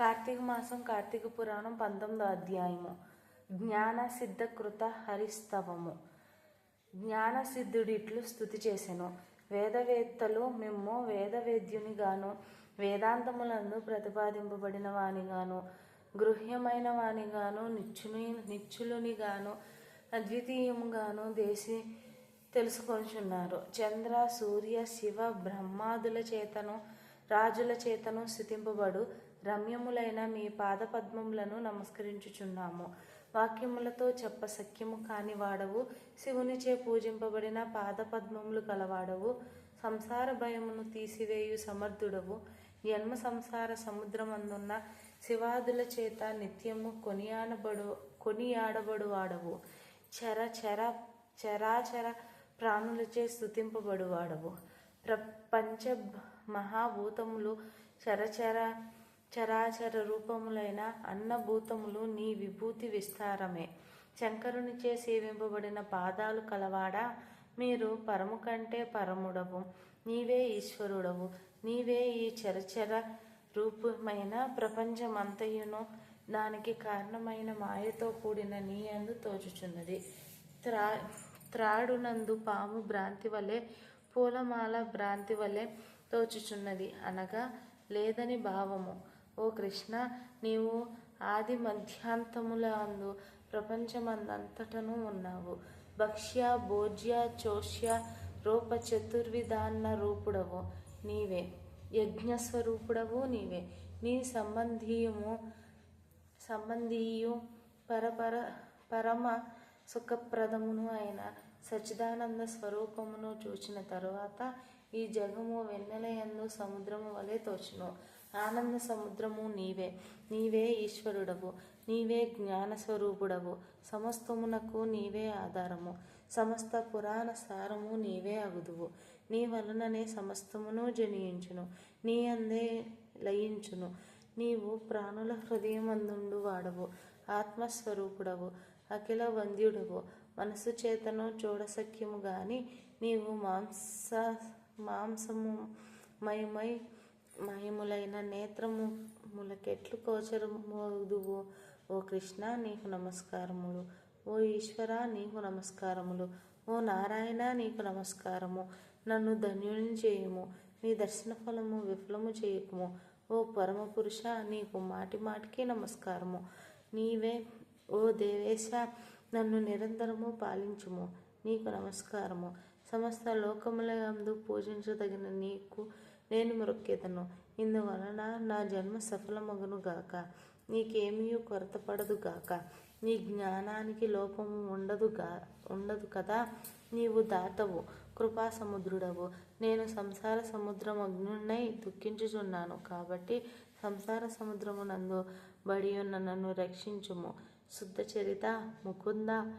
కార్తీక మాసం కార్తీక పురాణం పంతొమ్మిదో అధ్యాయము. జ్ఞాన సిద్ధకృత హరిస్తవము. జ్ఞానసిద్ధుడిట్లు స్థుతి చేసెను. వేదవేత్తలు మిమ్ము వేదవేద్యునిగాను వేదాంతములందు ప్రతిపాదింపబడిన వానిగాను గృహ్యమైన వానిగాను నిచ్చుని నిచ్చులునిగాను అద్వితీయముగాను దేశి తెలుసుకొంచున్నారు చంద్ర సూర్య శివ బ్రహ్మాదుల చేతను రాజుల చేతను స్థుతింపబడు రమ్యములైన మీ పాదపద్మములను నమస్కరించుచున్నాము. వాక్యములతో చెప్ప సఖ్యము కాని వాడవు. శివునిచే పూజింపబడిన పాదపద్మములు కలవాడవు. సంసార భయమును తీసివేయు సమర్థుడవు. జన్మ సంసార సముద్రమందున్న శివాదుల చేత నిత్యము కొనియాడబడు కొనియాడబడు వాడవు. చర చర చరాచర ప్రాణులచే స్థుతింపబడువాడవు ప్రపంచ మహాభూతములు చరచర చరాచర రూపములైన అన్నభూతములు నీ విభూతి విస్తారమే. శంకరునిచే సేవింపబడిన పాదాలు కలవాడా? మీరు పరము కంటే పరముడవు. నీవే ఈశ్వరుడవు. నీవే ఈ చరచర రూపమైన ప్రపంచమంతయును. దానికి కారణమైన మాయతో కూడిన నీ అందు తోచుచున్నది. త్రా త్రాడునందు పాము భ్రాంతి వలె పూలమాల భ్రాంతి వలె తోచుచున్నది. అనగా లేదని భావము. ఓ కృష్ణ నీవు ఆది మధ్యాంతముల అందు ప్రపంచమందంతటను ఉన్నావు. భక్ష్య భోజ్య చోష్య రూప చతుర్విధాన్న రూపుడవు నీవే. యజ్ఞస్వరూపుడవు నీవే. నీ సంబంధీయము సంబంధీయు పరపర పరమ సుఖప్రదమును అయిన సచ్చిదానంద స్వరూపమును చూచిన తరువాత ఈ జగము వెన్నెలయందు సముద్రము వలె తోచును. ఆనంద సముద్రము నీవే. నీవే ఈశ్వరుడవు. నీవే జ్ఞాన స్వరూపుడవు సమస్తమునకు నీవే ఆధారము. సమస్త పురాణ సారము నీవే అగుదువు. నీ వలననే సమస్తమును జనియించును నీ అందే లయించును. నీవు ప్రాణుల హృదయమందుండు వాడవు. ఆత్మస్వరూపుడవు. అఖిల వంద్యుడవు. మనసు చేతను చూడసఖ్యము గాని నీవు మాంస మాంసము మయమై మయములైన నేత్రము ములకెట్లు గోచరమోదువు ఓ కృష్ణ నీకు నమస్కారములు. ఓ ఈశ్వర నీకు నమస్కారములు. ఓ నారాయణ నీకు నమస్కారము. నన్ను ధన్యుని చేయుము. నీ దర్శన ఫలము విఫలము చేయకుము ఓ పరమ పురుష నీకు మాటి మాటికి నమస్కారము. నీవే ఓ దేవేశ నన్ను నిరంతరము పాలించుము. నీకు నమస్కారము. సమస్త లోకముల యందు పూజించదగిన నీకు నేను మొక్కెదను ఇందువలన నా జన్మ సఫలమగును గాక. నీకేమీ కొరత పడదు గాక. నీ జ్ఞానానికి లోపము ఉండదు గా ఉండదు కదా. నీవు దాతవు కృపా సముద్రుడవు. నేను సంసార సముద్రం అగ్నున్నై దుఃఖించుచున్నాను కాబట్టి సంసార సముద్రమునందు బడి ఉన్న నన్ను రక్షించుము. శుద్ధ చరిత ముకుంద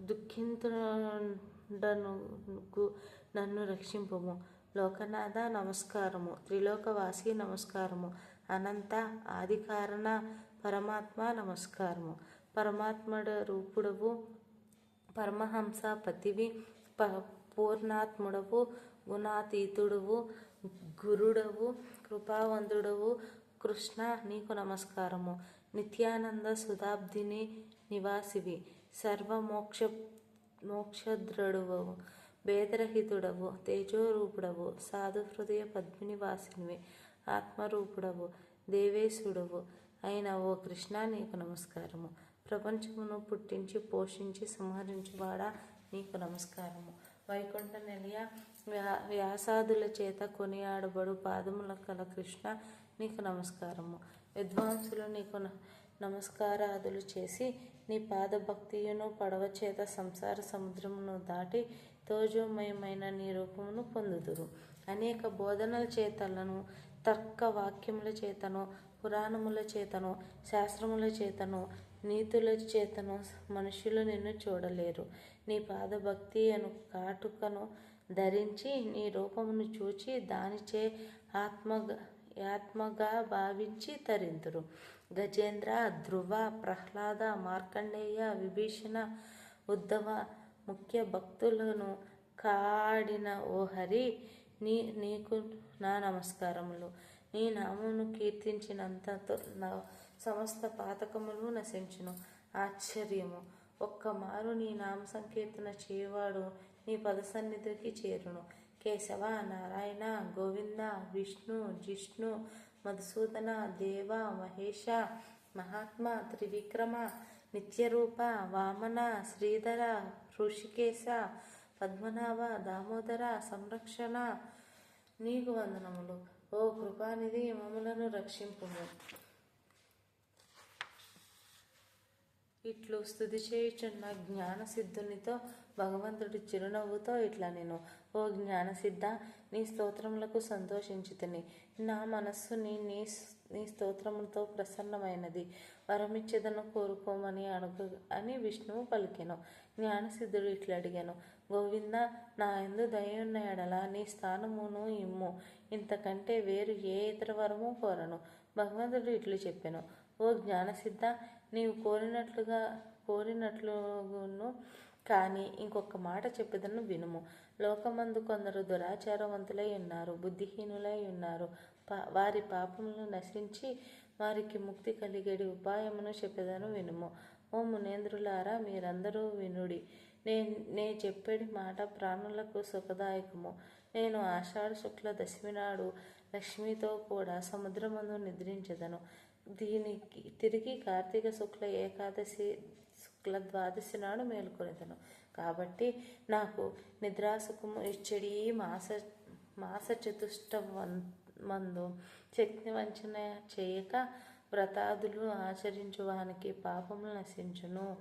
దుఃఖింతుడనుకు నన్ను రక్షింపము. లోకనాథ నమస్కారము. త్రిలోకవాసి నమస్కారము. అనంత ఆదికారణ పరమాత్మ నమస్కారము. పరమాత్మడ రూపుడవు పరమహంస పతివి ప పూర్ణాత్ముడవు గుణాతీతుడవు గురుడవు కృపావంతుడవు. కృష్ణ నీకు నమస్కారము. నిత్యానంద సుధాబ్దిని నివాసివి. సర్వమోక్ష మోక్షద్రుడవు భేదరహితుడవు తేజోరూపుడవు సాధు హృదయ పద్మినివాసినివి ఆత్మరూపుడవు దేవేశుడవు అయిన ఓ కృష్ణ నీకు నమస్కారము. ప్రపంచమును పుట్టించి పోషించి సంహరించువాడా నీకు నమస్కారము. వైకుంఠ నిలయ వ్యా వ్యాసాదుల చేత కొనియాడబడు పాదముల కల కృష్ణ నీకు నమస్కారము. విద్వాంసులు నీకు నమస్కారాదులు చేసి నీ పాదభక్తియును పడవ చేత సంసార సముద్రమును దాటి తోజోమయమైన నీ రూపమును పొందుదురు. అనేక బోధనల చేతలను తర్క వాక్యముల చేతను పురాణముల చేతను శాస్త్రముల చేతను నీతుల చేతను మనుషులు నిన్ను చూడలేరు. నీ పాదభక్తి అను కాటుకను ధరించి నీ రూపమును చూచి దానిచే ఆత్మ ఆత్మగా భావించి తరింతురు. గజేంద్ర ధ్రువ ప్రహ్లాద మార్కండేయ విభీషణ ఉద్ధవ ముఖ్య భక్తులను కాడిన ఓ హరి నీ నీకు నా నమస్కారములు. నీ నామును కీర్తించినంత నా సమస్త పాతకములు నశించును. ఆశ్చర్యము. ఒక్కమారు నీ నామ సంకీర్తన చేయవాడు నీ పద సన్నిధికి చేరును. కేశవ నారాయణ గోవింద విష్ణు జిష్ణు మధుసూదన దేవ మహేష మహాత్మ త్రివిక్రమ నిత్యరూప వామన శ్రీధర ఋషికేశ పద్మనాభ దామోదర సంరక్షణ. నీకు వందనములు. ఓ కృపానిధి మమ్మలను రక్షింపుము. ఇట్లు స్థుతి చేయుచున్న జ్ఞానసిద్ధునితో భగవంతుడి చిరునవ్వుతో ఇట్లా నేను. ఓ జ్ఞానసిద్ధ నీ స్తోత్రములకు సంతోషించుతుని. నా మనస్సుని నీ నీ స్తోత్రములతో ప్రసన్నమైనది. వరమిచ్చేదను కోరుకోమని అడుగు అని విష్ణువు పలికెను. జ్ఞానసిద్ధుడు ఇట్లా అడిగాను. గోవింద నా ఎందు దయున్న ఎడల నీ స్థానమును ఇమ్ము. ఇంతకంటే వేరు ఏ ఇతర వరము కోరను. భగవంతుడు ఇట్లు చెప్పాను. ఓ జ్ఞానసిద్ధ నీవు కోరినట్లుగా కోరినట్లును కానీ ఇంకొక మాట చెప్పేదను వినుము. లోకమందు కొందరు దురాచారవంతులై ఉన్నారు బుద్ధిహీనులై ఉన్నారు. వారి పాపములను నశించి వారికి ముక్తి కలిగేడి ఉపాయమును చెప్పేదను వినుము. ఓ మునేంద్రులారా మీరందరూ వినుడి. నే నే చెప్పేడి మాట ప్రాణులకు సుఖదాయకము. నేను ఆషాఢ శుక్ల దశమి నాడు లక్ష్మితో కూడా సముద్రమందు నిద్రించదను. దీనికి తిరిగి కార్తీక శుక్ల ఏకాదశి శుక్ల ద్వాదశి నాడు మేలుకొనిదను. కాబట్టి నాకు నిద్రాసుఖము ఇచ్చడి ఈ మాస మాస చతుష్ట మందు. శక్తి వంచన చేయక వ్రతాదులు ఆచరించువానికి పాపములు నశించును.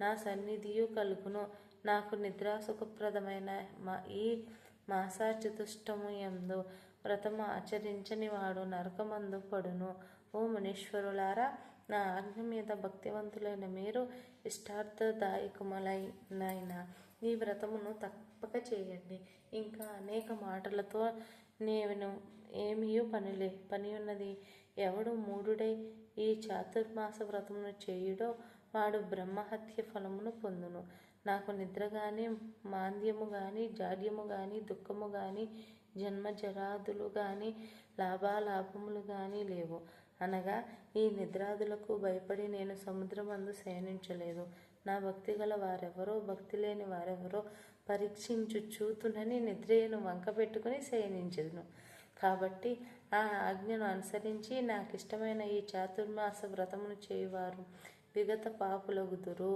నా సన్నిధియు కలుగును. నాకు నిద్రాసుఖప్రదమైన మా ఈ మాసా చతుష్టము ఎందు వ్రతము ఆచరించని వాడు నరకమందు పడును. ఓ మునీశ్వరులారా నా ఆజ్ఞ మీద భక్తివంతులైన మీరు ఇష్టార్థదాయకములైన ఈ వ్రతమును తప్పక చేయండి. ఇంకా అనేక మాటలతో నేను ఏమీయో పనిలే. పని ఉన్నది ఎవడు మూడుడై ఈ చాతుర్మాస వ్రతమును చేయుడో వాడు బ్రహ్మహత్య ఫలమును పొందును. నాకు నిద్ర కానీ మాంద్యము కానీ జాడ్యము కానీ దుఃఖము కానీ జన్మ జరాదులు కానీ లాభాలాభములు కానీ లేవు. అనగా ఈ నిద్రాదులకు భయపడి నేను సముద్రమందు శయనించలేదు. నా భక్తి గల వారెవరో భక్తి లేని వారెవరో పరీక్షించు చూతునని నిద్రయను వంక పెట్టుకుని శయనించదును. కాబట్టి ఆ ఆజ్ఞను అనుసరించి నాకు ఇష్టమైన ఈ చాతుర్మాస వ్రతమును చేయువారు. విగత పాపులగుదురు.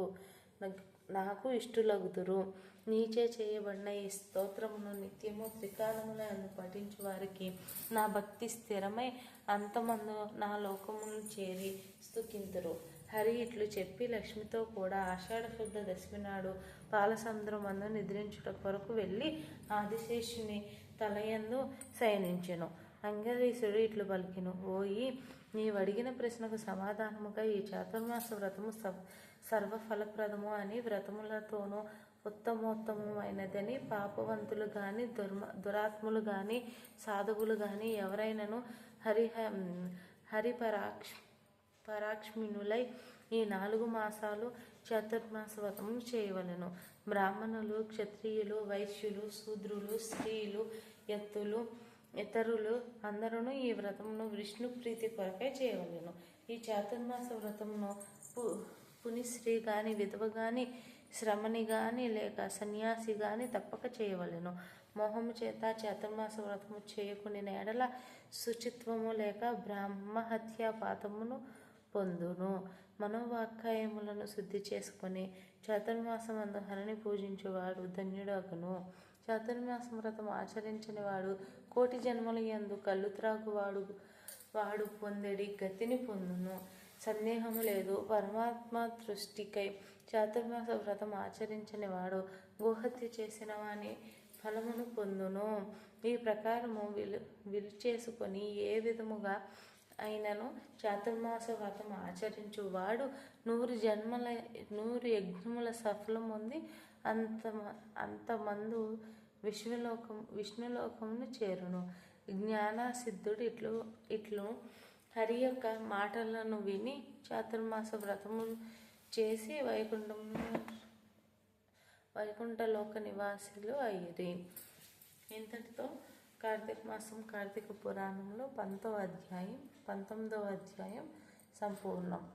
నాకు ఇష్టులగుదురు. నీచే చేయబడిన ఈ స్తోత్రమును నిత్యము త్రికాలములను పఠించు వారికి నా భక్తి స్థిరమై అంతమందు నా లోకమును చేరి స్తుకింతురు హరి ఇట్లు చెప్పి లక్ష్మితో కూడా ఆషాఢ శుద్ధ దశమి నాడు పాలసముద్రమందు నిద్రించుట కొరకు వెళ్ళి ఆదిశేషుని తలయందు శయనించెను. అంగరీసుడు ఇట్లు పలికిను. ఓయి నీవడిగిన ప్రశ్నకు సమాధానముగా ఈ చాతుర్మాస వ్రతము సర్వఫలప్రదము అని వ్రతములతోనూ ఉత్తమోత్తమైనదని పాపవంతులు కానీ దుర్మ దురాత్ములు కానీ సాధువులు కానీ ఎవరైనాను హరిహ హరిపరాక్ష పరాక్ష్మినులై ఈ నాలుగు మాసాలు చతుర్మాస వ్రతము చేయవలను. బ్రాహ్మణులు క్షత్రియులు వైశ్యులు శూద్రులు స్త్రీలు ఎత్తులు ఇతరులు అందరూ ఈ వ్రతమును విష్ణు ప్రీతి కొరకై చేయవలను. ఈ చాతుర్మాస వ్రతమును పు పునిశ్రీ కానీ విధవ కానీ శ్రమని కానీ లేక సన్యాసి కానీ తప్పక చేయవలను. మోహము చేత చాతుర్మాస వ్రతము చేయకుని నేడల శుచిత్వము లేక బ్రహ్మహత్యా పాతమును పొందును. మనోవాక్కాయములను శుద్ధి చేసుకొని చాతుర్మాసమందు హరిని పూజించేవాడు ధన్యుడగును. చాతుర్మాసం వ్రతం ఆచరించని వాడు కోటి జన్మల యందు కళ్ళు త్రాగువాడు వాడు పొందడి గతిని పొందును. సందేహము లేదు. పరమాత్మ దృష్టికై చాతుర్మాస వ్రతం ఆచరించని వాడు గోహత్య చేసిన వాని ఫలమును పొందును. ఈ ప్రకారము విలు విలు చేసుకొని ఏ విధముగా అయినను చాతుర్మాస వ్రతం ఆచరించు వాడు నూరు జన్మల నూరు యజ్ఞముల సఫలం ఉంది అంత అంతమందు విష్ణులోకం విష్ణులోకమును చేరును. జ్ఞానసిద్ధుడు ఇట్లు ఇట్లు హరి యొక్క మాటలను విని చాతుర్మాస వ్రతము చేసి వైకుంఠము వైకుంఠలోక నివాసులు అయ్యిరి ఇంతటితో కార్తీక మాసం కార్తీక పురాణంలో పంతో అధ్యాయం. పంతొమ్మిదవ అధ్యాయం సంపూర్ణం.